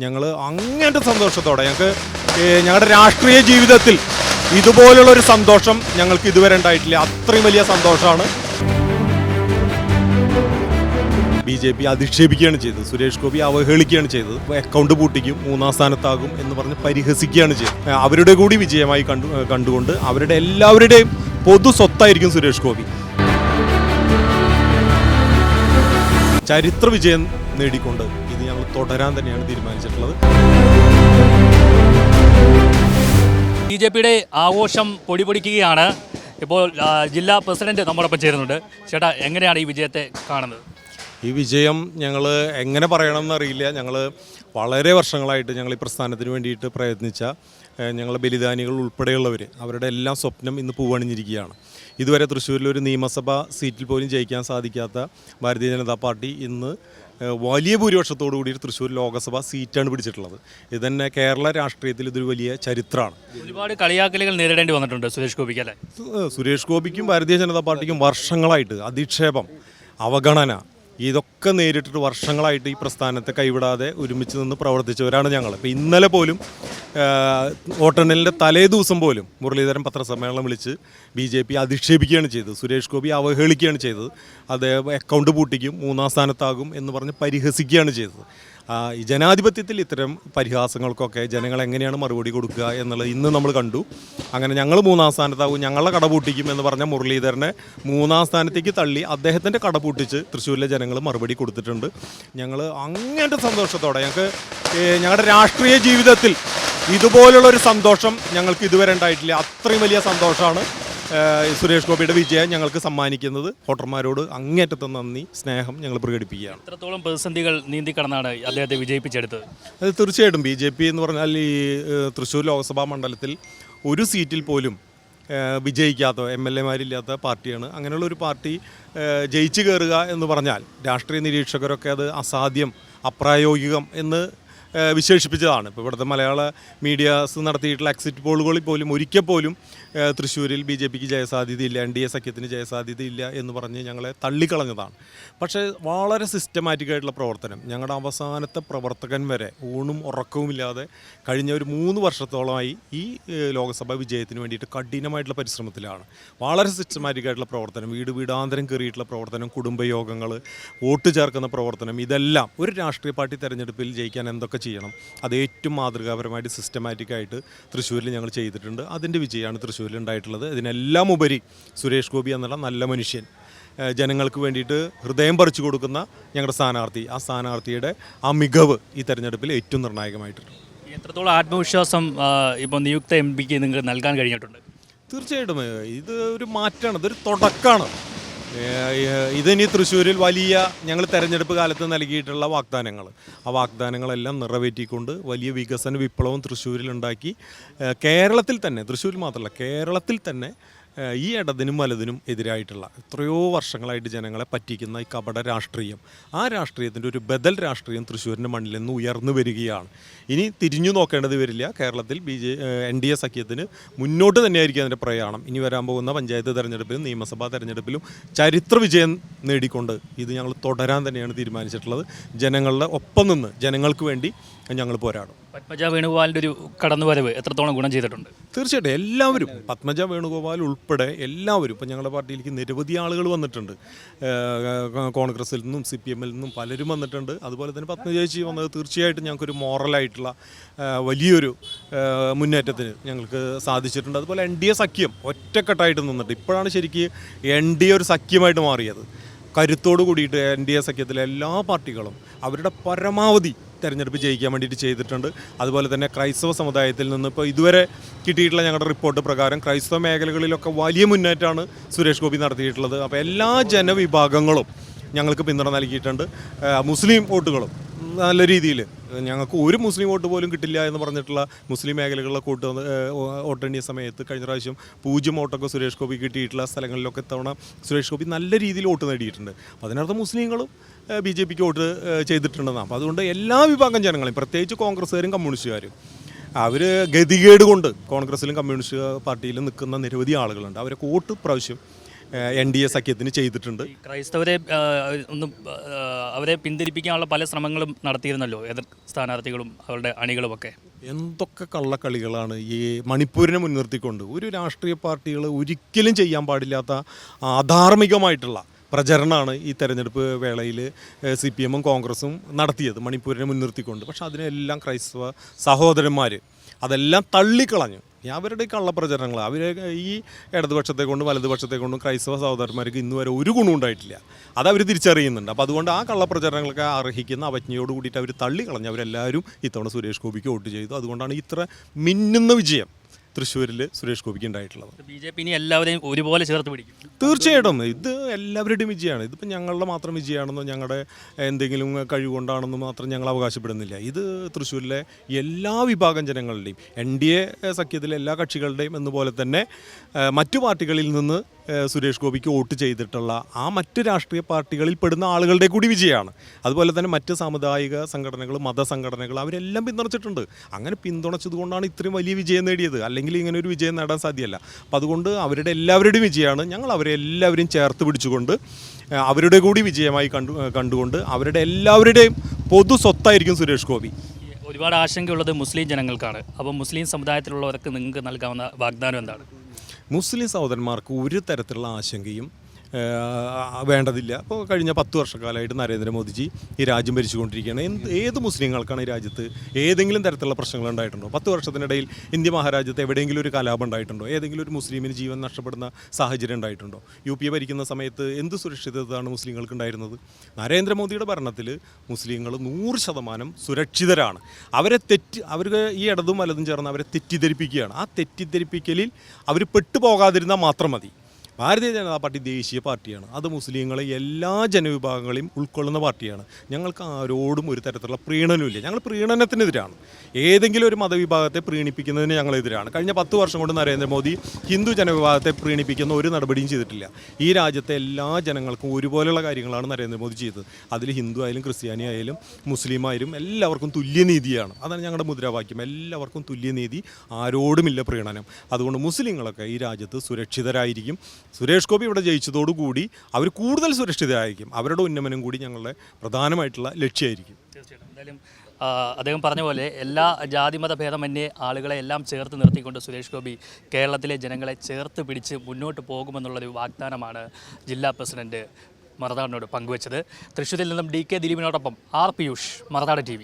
ഞങ്ങൾ അങ്ങനത്തെ സന്തോഷത്തോടെ ഞങ്ങൾക്ക് ഞങ്ങളുടെ രാഷ്ട്രീയ ജീവിതത്തിൽ ഇതുപോലുള്ള ഒരു സന്തോഷം ഞങ്ങൾക്ക് ഇതുവരെ ഉണ്ടായിട്ടില്ല. അത്രയും വലിയ സന്തോഷമാണ് ബി ജെ പി അധിക്ഷേപിക്കുകയാണ് ചെയ്തത്. സുരേഷ് ഗോപി അവഹേളിക്കുകയാണ് ചെയ്തത്. അക്കൗണ്ട് പൂട്ടിക്കും മൂന്നാം സ്ഥാനത്താകും എന്ന് പറഞ്ഞ് പരിഹസിക്കുകയാണ് ചെയ്തത്. അവരുടെ കൂടി വിജയമായി കണ്ടു കണ്ടുകൊണ്ട് അവരുടെ എല്ലാവരുടെയും പൊതു സ്വത്തായിരിക്കും സുരേഷ് ഗോപി. ചരിത്ര വിജയം നേടിക്കൊണ്ട് ഞങ്ങൾ തുടരാൻ തന്നെയാണ് തീരുമാനിച്ചിട്ടുള്ളത്. ബി ജെ പിയുടെ ആഘോഷം പൊടിപൊടിക്കുകയാണ്. ഇപ്പോൾ ജില്ലാ പ്രസിഡന്റ് നമ്മോടൊപ്പം ചേരുന്നുണ്ട്. ചേട്ടാ എങ്ങനെയാണ് ഈ വിജയത്തെ കാണുന്നത്? ഈ വിജയം ഞങ്ങൾ എങ്ങനെ പറയണം എന്നറിയില്ല ഞങ്ങൾ വളരെ വർഷങ്ങളായിട്ട് ഞങ്ങൾ ഈ പ്രസ്ഥാനത്തിന് വേണ്ടിയിട്ട് പ്രയത്നിച്ച ഞങ്ങളുടെ ഞങ്ങളെ ബലിദാനികൾ ഉൾപ്പെടെയുള്ളവർ അവരുടെ എല്ലാ സ്വപ്നം ഇന്ന് പൂവണിഞ്ഞിരിക്കുകയാണ്. ഇതുവരെ തൃശ്ശൂരിൽ ഒരു നിയമസഭാ സീറ്റിൽ പോലും ജയിക്കാൻ സാധിക്കാത്ത ഭാരതീയ ജനതാ പാർട്ടി ഇന്ന് വലിയ ഭൂരിപക്ഷത്തോടു കൂടി തൃശ്ശൂർ ലോകസഭ സീറ്റാണ് പിടിച്ചിട്ടുള്ളത്. ഇത് തന്നെ കേരള രാഷ്ട്രീയത്തിൽ ഇതൊരു വലിയ ചരിത്രമാണ്. ഒരുപാട് കളിയാക്കലുകൾ നേരിടേണ്ടി വന്നിട്ടുണ്ട് സുരേഷ് ഗോപിക്ക് അല്ലേ? സുരേഷ് ഗോപിക്കും ഭാരതീയ ജനതാ പാർട്ടിക്കും വർഷങ്ങളായിട്ട് അധിക്ഷേപം അവഗണന ഇതൊക്കെ നേരിട്ടിട്ട് വർഷങ്ങളായിട്ട് ഈ പ്രസ്ഥാനത്തെ കൈവിടാതെ ഒരുമിച്ച് നിന്ന് പ്രവർത്തിച്ചവരാണ് ഞങ്ങൾ അപ്പോൾ ഇന്നലെ പോലും വോട്ടെണ്ണലിന്റെ തലേ ദിവസം പോലും മുരളീധരൻ പത്രസമ്മേളനം വിളിച്ച് ബി ജെ പി അധിക്ഷേപിക്കുകയാണ് ചെയ്തത്. സുരേഷ് ഗോപി അവഹേളിക്കുകയാണ് ചെയ്തത്. അദ്ദേഹം അക്കൗണ്ട് പൂട്ടിക്കും മൂന്നാം സ്ഥാനത്താകും എന്ന് പറഞ്ഞ് പരിഹസിക്കുകയാണ് ചെയ്തത്. ജനാധിപത്യത്തിൽ ഇത്തരം പരിഹാസങ്ങൾക്കൊക്കെ ജനങ്ങൾ എങ്ങനെയാണ് മറുപടി കൊടുക്കുക എന്നുള്ളത് ഇന്ന് നമ്മൾ കണ്ടു. അങ്ങനെ ഞങ്ങൾ മൂന്നാം സ്ഥാനത്താകും ഞങ്ങളുടെ കട പൂട്ടിക്കും എന്ന് പറഞ്ഞ മുരളീധരനെ മൂന്നാം സ്ഥാനത്തേക്ക് തള്ളി അദ്ദേഹത്തിന്റെ കട പൂട്ടിച്ച് തൃശ്ശൂരിലെ ജനങ്ങൾ മറുപടി കൊടുത്തിട്ടുണ്ട്. ഞങ്ങൾ അങ്ങനത്തെ സന്തോഷത്തോടെ ഞങ്ങൾക്ക് ഞങ്ങളുടെ രാഷ്ട്രീയ ജീവിതത്തിൽ ഇതുപോലുള്ള ഒരു സന്തോഷം ഞങ്ങൾക്ക് ഇതുവരെ ഉണ്ടായിട്ടില്ല. അത്രയും വലിയ സന്തോഷമാണ്. സുരേഷ് ഗോപിയുടെ വിജയം ഞങ്ങൾക്ക് സമ്മാനിക്കുന്നത് ഹോട്ടർമാരോട് അങ്ങേറ്റത്തെ നന്ദി സ്നേഹം ഞങ്ങൾ പ്രകടിപ്പിക്കുകയാണ്. എത്രത്തോളം പ്രതിസന്ധികൾ നീന്തി കടന്നാണ് അദ്ദേഹത്തെ വിജയിപ്പിച്ചെടുത്തത്? അത് തീർച്ചയായിട്ടും ബി ജെ പി എന്ന് പറഞ്ഞാൽ ഈ തൃശ്ശൂർ ലോക്സഭാ മണ്ഡലത്തിൽ ഒരു സീറ്റിൽ പോലും വിജയിക്കാത്ത എം എൽ എമാരില്ലാത്ത പാർട്ടിയാണ്. അങ്ങനെയുള്ള ഒരു പാർട്ടി ജയിച്ചു കയറുക എന്ന് പറഞ്ഞാൽ രാഷ്ട്രീയ നിരീക്ഷകരൊക്കെ അത് അസാധ്യം അപ്രായോഗികം എന്ന് വിശേഷിപ്പിച്ചതാണ്. ഇപ്പോൾ ഇവിടുത്തെ മലയാള മീഡിയാസ് നടത്തിയിട്ടുള്ള എക്സിറ്റ് പോളുകളിൽ പോലും ഒരിക്കൽ പോലും തൃശ്ശൂരിൽ ബി ജെ പിക്ക് ജയസാധ്യതയില്ല എൻ ഡി എ സഖ്യത്തിന് ജയസാധ്യതയില്ല എന്ന് പറഞ്ഞ് ഞങ്ങളെ തള്ളിക്കളഞ്ഞതാണ്. പക്ഷേ വളരെ സിസ്റ്റമാറ്റിക് ആയിട്ടുള്ള പ്രവർത്തനം. ഞങ്ങളുടെ അവസാനത്തെ പ്രവർത്തകൻ വരെ ഊണും ഉറക്കവുമില്ലാതെ കഴിഞ്ഞ ഒരു മൂന്ന് വർഷത്തോളമായി ഈ ലോകസഭാ വിജയത്തിന് വേണ്ടിയിട്ട് കഠിനമായിട്ടുള്ള പരിശ്രമത്തിലാണ്. വളരെ സിസ്റ്റമാറ്റിക് ആയിട്ടുള്ള പ്രവർത്തനം. വീട് വീടാന്തരം കയറിയിട്ടുള്ള പ്രവർത്തനം കുടുംബയോഗങ്ങൾ വോട്ട് ചേർക്കുന്ന പ്രവർത്തനം ഇതെല്ലാം ഒരു രാഷ്ട്രീയ പാർട്ടി തെരഞ്ഞെടുപ്പിൽ ജയിക്കാൻ എന്തൊക്കെ ചെയ്യണം. അത് ഏറ്റവും മാതൃകാപരമായിട്ട് സിസ്റ്റമാറ്റിക്കായിട്ട് തൃശ്ശൂരിൽ ഞങ്ങൾ ചെയ്തിട്ടുണ്ട്. അതിന്റെ വിജയമാണ് തൃശ്ശൂരിൽ ഉണ്ടായിട്ടുള്ളത്. ഇതിനെല്ലാം ഉപരി സുരേഷ് ഗോപി എന്നുള്ള നല്ല മനുഷ്യൻ. ജനങ്ങൾക്ക് വേണ്ടിയിട്ട് ഹൃദയം പറിച്ചു കൊടുക്കുന്ന ഞങ്ങളുടെ സ്ഥാനാർത്ഥി. ആ സ്ഥാനാർത്ഥിയുടെ ആ മികവ് ഈ തെരഞ്ഞെടുപ്പിൽ ഏറ്റവും നിർണായകമായിട്ടുണ്ട്. എത്രത്തോളം ആത്മവിശ്വാസം ഇപ്പോൾ നിയുക്ത എം പിക്ക് നിങ്ങൾക്ക് നൽകാൻ കഴിഞ്ഞിട്ടുണ്ട്? തീർച്ചയായിട്ടും. ഇത് ഒരു മാറ്റമാണ്. ഇതൊരു തുടക്കമാണ്. ഇതിനി തൃശ്ശൂരിൽ വലിയ ഞങ്ങൾ തെരഞ്ഞെടുപ്പ് കാലത്ത് നൽകിയിട്ടുള്ള വാഗ്ദാനങ്ങൾ. ആ വാഗ്ദാനങ്ങളെല്ലാം നിറവേറ്റിക്കൊണ്ട് വലിയ വികസന വിപ്ലവം തൃശ്ശൂരിൽ ഉണ്ടാക്കി. കേരളത്തിൽ തന്നെ തൃശ്ശൂരിൽ മാത്രമല്ല കേരളത്തിൽ തന്നെ ഈ ഇടതിനും വലതിനും എതിരായിട്ടുള്ള എത്രയോ വർഷങ്ങളായിട്ട് ജനങ്ങളെ പറ്റിക്കുന്ന ഈ കപട രാഷ്ട്രീയം. ആ രാഷ്ട്രീയത്തിന്റെ ഒരു ബദൽ രാഷ്ട്രീയം തൃശ്ശൂരിന്റെ മണ്ണിൽ നിന്ന് ഉയർന്നു വരികയാണ്. ഇനി തിരിഞ്ഞു നോക്കേണ്ടത് വരില്ല കേരളത്തിൽ B J N D A സഖ്യത്തിന് മുന്നോട്ട് തന്നെയായിരിക്കും അതിന്റെ പ്രയാണം. ഇനി വരാൻ പോകുന്ന പഞ്ചായത്ത് തെരഞ്ഞെടുപ്പിലും നിയമസഭാ തെരഞ്ഞെടുപ്പിലും ചരിത്ര വിജയം നേടിക്കൊണ്ട് ഇത് ഞങ്ങൾ തുടരാൻ തന്നെയാണ് തീരുമാനിച്ചിട്ടുള്ളത്. ജനങ്ങളുടെ ഒപ്പം നിന്ന് ജനങ്ങൾക്ക് വേണ്ടി ഞങ്ങൾ പോരാടും. പത്മജ വേണുഗോപാലിന്റെ ഒരു കടന്നുവരവ് എത്രത്തോളം ഗുണം ചെയ്തിട്ടുണ്ട്? തീർച്ചയായിട്ടും എല്ലാവരും പത്മജ വേണുഗോപാൽ ഉൾപ്പെടെ എല്ലാവരും ഇപ്പം ഞങ്ങളുടെ പാർട്ടിയിലേക്ക് നിരവധി ആളുകൾ വന്നിട്ടുണ്ട്. കോൺഗ്രസിൽ നിന്നും സി പി എമ്മിൽ നിന്നും പലരും വന്നിട്ടുണ്ട്. അതുപോലെ തന്നെ പത്മജേച്ചി വന്നത് തീർച്ചയായിട്ടും ഞങ്ങൾക്കൊരു മോറലായിട്ടുള്ള വലിയൊരു മുന്നേറ്റത്തിന് ഞങ്ങൾക്ക് സാധിച്ചിട്ടുണ്ട്. അതുപോലെ എൻ ഡി എ സഖ്യം ഒറ്റക്കെട്ടായിട്ട് നിന്നിട്ട് ഇപ്പോഴാണ് ശരിക്കും എൻ ഡി എ ഒരു സഖ്യമായിട്ട് മാറിയത്. കരുത്തോട് കൂടിയിട്ട് എൻ ഡി എ സഖ്യത്തിലെ എല്ലാ പാർട്ടികളും അവരുടെ പരമാവധി തെരഞ്ഞെടുപ്പ് ജയിക്കാൻ വേണ്ടിയിട്ട് ചെയ്തിട്ടുണ്ട്. അതുപോലെ തന്നെ ക്രൈസ്തവ സമുദായത്തിൽ നിന്ന് ഇപ്പോൾ ഇതുവരെ കിട്ടിയിട്ടുള്ള ഞങ്ങളുടെ റിപ്പോർട്ട് പ്രകാരം ക്രൈസ്തവ മേഖലകളിലൊക്കെ വലിയ മുന്നേറ്റമാണ് സുരേഷ് ഗോപി നടത്തിയിട്ടുള്ളത്. അപ്പോൾ എല്ലാ ജനവിഭാഗങ്ങളും ഞങ്ങൾക്ക് പിന്തുണ നൽകിയിട്ടുണ്ട്. മുസ്ലിം വോട്ടുകളും നല്ല രീതിയിൽ. ഞങ്ങൾക്ക് ഒരു മുസ്ലിം വോട്ട് പോലും കിട്ടില്ല എന്ന് പറഞ്ഞിട്ടുള്ള മുസ്ലിം വന്ന്, ഏ, വോട്ടെണ്ണിയ സമയത്ത് കഴിഞ്ഞ പ്രാവശ്യം പൂജ്യം വോട്ടൊക്കെ സുരേഷ് ഗോപി കിട്ടിയിട്ടുള്ള സ്ഥലങ്ങളിലൊക്കെ തവണ സുരേഷ് ഗോപി നല്ല രീതിയിൽ വോട്ട് നേടിയിട്ടുണ്ട്. അപ്പോൾ അതിനർത്ഥം മുസ്ലിങ്ങളും ബി ജെ പിക്ക് വോട്ട് ചെയ്തിട്ടുണ്ടെന്നാണ്. അപ്പോൾ അതുകൊണ്ട് എല്ലാ വിഭാഗം ജനങ്ങളെയും പ്രത്യേകിച്ച് കോൺഗ്രസ്സുകാരും കമ്മ്യൂണിസ്റ്റുകാരും അവർ ഗതികേട് കൊണ്ട് കോൺഗ്രസ്സിലും കമ്മ്യൂണിസ്റ്റ് പാർട്ടിയിലും നിൽക്കുന്ന നിരവധി ആളുകളുണ്ട്. അവരൊക്കെ വോട്ട് പ്രാവശ്യം എൻ ഡി എ സഖ്യത്തിന് ചെയ്തിട്ടുണ്ട്. ക്രൈസ്തവരെ ഒന്ന് അവരെ പിന്തിരിപ്പിക്കാനുള്ള പല ശ്രമങ്ങളും നടത്തിയിരുന്നല്ലോ എതിർ സ്ഥാനാർത്ഥികളും അവരുടെ അണികളുമൊക്കെ. എന്തൊക്കെ കള്ളക്കളികളാണ് ഈ മണിപ്പൂരിനെ മുൻനിർത്തിക്കൊണ്ട് ഒരു രാഷ്ട്രീയ പാർട്ടികൾ ഒരിക്കലും ചെയ്യാൻ പാടില്ലാത്ത അധാർമികമായിട്ടുള്ള പ്രചരണമാണ് ഈ തെരഞ്ഞെടുപ്പ് വേളയിൽ സി പി എമ്മും കോൺഗ്രസും നടത്തിയത് മണിപ്പൂരിനെ മുൻനിർത്തിക്കൊണ്ട്. പക്ഷെ അതിനെല്ലാം ക്രൈസ്തവ സഹോദരന്മാർ അതെല്ലാം തള്ളിക്കളഞ്ഞു. ഈ അവരുടെ കള്ളപ്രചരണങ്ങൾ അവർ ഈ ഇടതുപക്ഷത്തെ കൊണ്ടും വലതുപക്ഷത്തെ കൊണ്ടും ക്രൈസ്തവ സഹോദരന്മാർക്ക് ഇന്ന് വരെ ഒരു ഗുണം ഉണ്ടായിട്ടില്ല. അത് അവർ തിരിച്ചറിയുന്നുണ്ട്. അപ്പോൾ അതുകൊണ്ട് ആ കള്ളപ്രചരണങ്ങളൊക്കെ അർഹിക്കുന്ന അവജ്ഞയോട് കൂടിയിട്ട് അവർ തള്ളിക്കളഞ്ഞ് അവരെല്ലാവരും ഇത്തവണ സുരേഷ് ഗോപിക്ക് വോട്ട് ചെയ്തു. അതുകൊണ്ടാണ് ഇത്ര മിന്നുന്ന വിജയം. തൃശ്ശൂരിൽ സുരേഷ് ഗോപിക്ക് ഉണ്ടായിട്ടുള്ളത്. ബി ജെ പി ഇനി എല്ലാവരെയും ഒരുപോലെ ചേർത്ത് പിടിക്കും. തീർച്ചയായിട്ടും. ഇത് എല്ലാവരുടെയും വിജയമാണ്. ഇതിപ്പോൾ ഞങ്ങളുടെ മാത്രം വിജയമാണെന്നോ ഞങ്ങളുടെ എന്തെങ്കിലും കഴിവുകൊണ്ടാണെന്നോ മാത്രം ഞങ്ങൾ അവകാശപ്പെടുന്നില്ല. ഇത് തൃശ്ശൂരിലെ എല്ലാ വിഭാഗം ജനങ്ങളുടെയും എൻ ഡി എ സഖ്യത്തിലെ എല്ലാ കക്ഷികളുടെയും എന്നപോലെ തന്നെ മറ്റു പാർട്ടികളിൽ നിന്ന് സുരേഷ് ഗോപിക്ക് വോട്ട് ചെയ്തിട്ടുള്ള ആ മറ്റ് രാഷ്ട്രീയ പാർട്ടികളിൽ പെടുന്ന ആളുകളുടെ കൂടി വിജയമാണ്. അതുപോലെ തന്നെ മറ്റ് സാമുദായിക സംഘടനകൾ മതസംഘടനകൾ അവരെല്ലാം പിന്തുണച്ചിട്ടുണ്ട്. അങ്ങനെ പിന്തുണച്ചതുകൊണ്ടാണ് ഇത്രയും വലിയ വിജയം നേടിയത്. അല്ലെങ്കിൽ ഇങ്ങനെ ഒരു വിജയം നേടാൻ സാധ്യമല്ല അപ്പം അതുകൊണ്ട് അവരുടെ എല്ലാവരുടെയും വിജയമാണ് ഞങ്ങൾ അവരെ എല്ലാവരെയും ചേർത്ത് പിടിച്ചുകൊണ്ട് അവരുടെ കൂടി വിജയമായി കണ്ടു കണ്ടുകൊണ്ട് അവരുടെ എല്ലാവരുടെയും പൊതു സ്വത്തായിരിക്കും സുരേഷ് ഗോപി. ഒരുപാട് ആശങ്കയുള്ളത് മുസ്ലിം ജനങ്ങൾക്കാണ്. അപ്പോൾ മുസ്ലിം സമുദായത്തിലുള്ളവർക്ക് നിങ്ങൾക്ക് നൽകാവുന്ന വാഗ്ദാനം എന്താണ്? മുസ്ലിം സഹോദരന്മാർക്ക് ഒരു തരത്തിലുള്ള ആശങ്കയും വേണ്ടതില്ല. അപ്പോൾ കഴിഞ്ഞ പത്ത് വർഷക്കാലമായിട്ട് നരേന്ദ്രമോദിജി ഈ രാജ്യം ഭരിച്ചുകൊണ്ടിരിക്കുകയാണ്. എന്ത് ഏത് മുസ്ലിങ്ങൾക്കാണ് ഈ രാജ്യത്ത് ഏതെങ്കിലും തരത്തിലുള്ള പ്രശ്നങ്ങൾ ഉണ്ടായിട്ടുണ്ടോ? പത്ത് വർഷത്തിനിടയിൽ ഇന്ത്യ മഹാരാജ്യത്ത് എവിടെയെങ്കിലും ഒരു കലാപം ഉണ്ടായിട്ടുണ്ടോ? ഏതെങ്കിലും ഒരു മുസ്ലിമിന് ജീവൻ നഷ്ടപ്പെടുന്ന സാഹചര്യം ഉണ്ടായിട്ടുണ്ടോ? യു പി ഭരിക്കുന്ന സമയത്ത് എന്ത് സുരക്ഷിതത്വമാണ് മുസ്ലിങ്ങൾക്ക് ഉണ്ടായിരുന്നത്? നരേന്ദ്രമോദിയുടെ ഭരണത്തിൽ മുസ്ലിങ്ങൾ നൂറ് ശതമാനം സുരക്ഷിതരാണ്. അവരെ തെറ്റ് അവർക്ക് ഈ ഇടതും വലതും ചേർന്ന് അവരെ തെറ്റിദ്ധരിപ്പിക്കുകയാണ്. ആ തെറ്റിദ്ധരിപ്പിക്കലിൽ അവർ പെട്ടുപോകാതിരുന്നാൽ മാത്രം മതി. ഭാരതീയ ജനതാ പാർട്ടി ദേശീയ പാർട്ടിയാണ്. അത് മുസ്ലിങ്ങളെ എല്ലാ ജനവിഭാഗങ്ങളെയും ഉൾക്കൊള്ളുന്ന പാർട്ടിയാണ്. ഞങ്ങൾക്ക് ആരോടും ഒരു തരത്തിലുള്ള പ്രീണനമില്ല ഞങ്ങൾ പ്രീണനത്തിനെതിരാണ്. ഏതെങ്കിലും ഒരു മതവിഭാഗത്തെ പ്രീണിപ്പിക്കുന്നതിന് ഞങ്ങളെതിരാണ്. കഴിഞ്ഞ പത്ത് വർഷം കൊണ്ട് നരേന്ദ്രമോദി ഹിന്ദു ജനവിഭാഗത്തെ പ്രീണിപ്പിക്കുന്ന ഒരു നടപടിയും ചെയ്തിട്ടില്ല. ഈ രാജ്യത്തെ എല്ലാ ജനങ്ങൾക്കും ഒരുപോലെയുള്ള കാര്യങ്ങളാണ് നരേന്ദ്രമോദി ചെയ്തത്. അതിൽ ഹിന്ദു ആയാലും ക്രിസ്ത്യാനി ആയാലും മുസ്ലിം ആയാലും എല്ലാവർക്കും തുല്യനീതിയാണ്. അതാണ് ഞങ്ങളുടെ മുദ്രാവാക്യം. എല്ലാവർക്കും തുല്യനീതി ആരോടുമില്ല പ്രീണനം. അതുകൊണ്ട് മുസ്ലിങ്ങളൊക്കെ ഈ രാജ്യത്ത് സുരക്ഷിതരായിരിക്കും. സുരേഷ് ഗോപി ഇവിടെ ജയിച്ചതോടുകൂടി അവർ കൂടുതൽ സുരക്ഷിതരായിരിക്കും. അവരുടെ ഉന്നമനം കൂടി ഞങ്ങളുടെ പ്രധാനമായിട്ടുള്ള ലക്ഷ്യമായിരിക്കും. എന്തായാലും അദ്ദേഹം പറഞ്ഞ പോലെ എല്ലാ ജാതിമത ഭേദമന്യേ ആളുകളെ എല്ലാം ചേർത്ത് നിർത്തിക്കൊണ്ട് സുരേഷ് ഗോപി കേരളത്തിലെ ജനങ്ങളെ ചേർത്ത് പിടിച്ച് മുന്നോട്ട് പോകുമെന്നുള്ളൊരു വാഗ്ദാനമാണ് ജില്ലാ പ്രസിഡന്റ് മറനാടിനോട് പങ്കുവച്ചത്. തൃശ്ശൂരിൽ നിന്നും ഡി കെ ദിലീപിനോടൊപ്പം ആർ പിയൂഷ് മറനാട് ടി